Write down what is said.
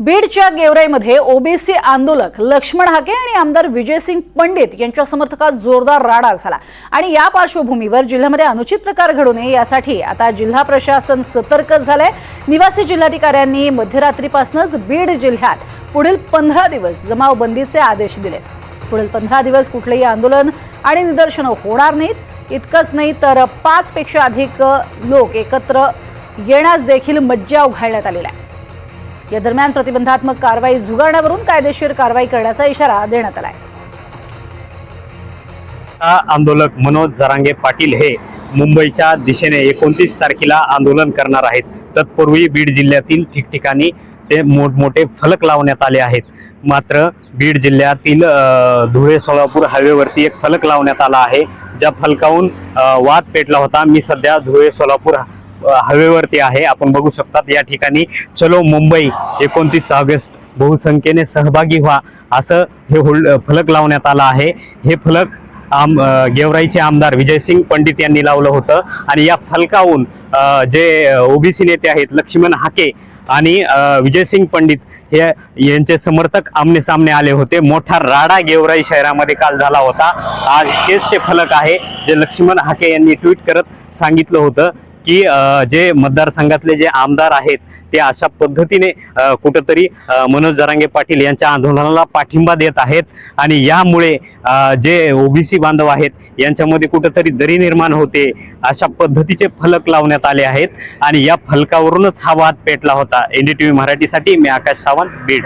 बीडच्या गेवराईमध्ये ओबीसी आंदोलक लक्ष्मण हाके आणि आमदार विजयसिंग पंडित यांच्या समर्थकात जोरदार राडा झाला. आणि या पार्श्वभूमीवर जिल्ह्यामध्ये अनुचित प्रकार घडू नये यासाठी आता जिल्हा प्रशासन सतर्क झालंय. निवासी जिल्हाधिकाऱ्यांनी मध्यरात्रीपासूनच बीड जिल्ह्यात पुढील पंधरा दिवस जमावबंदीचे आदेश दिलेत. पुढील पंधरा दिवस कुठलेही आंदोलन आणि निदर्शनं होणार नाहीत. इतकंच नाही तर पाचपेक्षा अधिक लोक एकत्र येण्यास देखील मज्जाव घालण्यात आलेला आहे. या दरम्यान प्रतिबंधात्मक कारवाई झुगारण्यावरून कायदेशीर कारवाई करण्याचा इशारा देण्यात आलाय. आंदोलक मनोज जरांगे पाटील हे मुंबईच्या दिशेने एकोणतीस तारखेला आंदोलन करणार आहेत. तत्पूर्वी बीड जिल्ह्यातील ठिकठिकाणी ते मोठमोठे फलक लावण्यात आले आहेत. मात्र बीड जिल्ह्यातील धुळे सोलापूर हायवेवरती एक फलक लावण्यात आला आहे. ज्या फलकाहून वाद पेटला होता. मी सध्या धुळे सोलापूर हवेवरती आहे. आपण बघू शकतात या ठिकाणी चलो मुंबई एकोणतीस ऑगस्ट बहुसंख्येने सहभागी व्हा. असं हे होल्ड फलक लावण्यात आला आहे. हे फलक आम गेवराईचे आमदार विजयसिंग पंडित यांनी लावलं होतं. आणि या फलकाहून जे ओबीसी नेते आहेत लक्ष्मण हाके आणि विजयसिंग पंडित हे यांचे समर्थक आमने सामने आले होते. मोठा राडा गेवराई शहरामध्ये काल झाला होता. आज तेच ते फलक आहे जे लक्ष्मण हाके यांनी ट्विट करत सांगितलं होतं. की जे मतदारसंघातले जे आमदार आहेत ते अशा पद्धतीने कुठंतरी मनोज जरांगे पाटील यांच्या आंदोलनाला पाठिंबा देत आहेत आणि यामुळे जे ओबीसी बांधव आहेत यांच्यामध्ये कुठंतरी दरी निर्माण होते अशा पद्धतीचे फलक लावण्यात आले आहेत. आणि या फलकावरूनच हा वाद पेटला होता. एनडीटीव्ही मराठीसाठी मी आकाश सावंत बीड.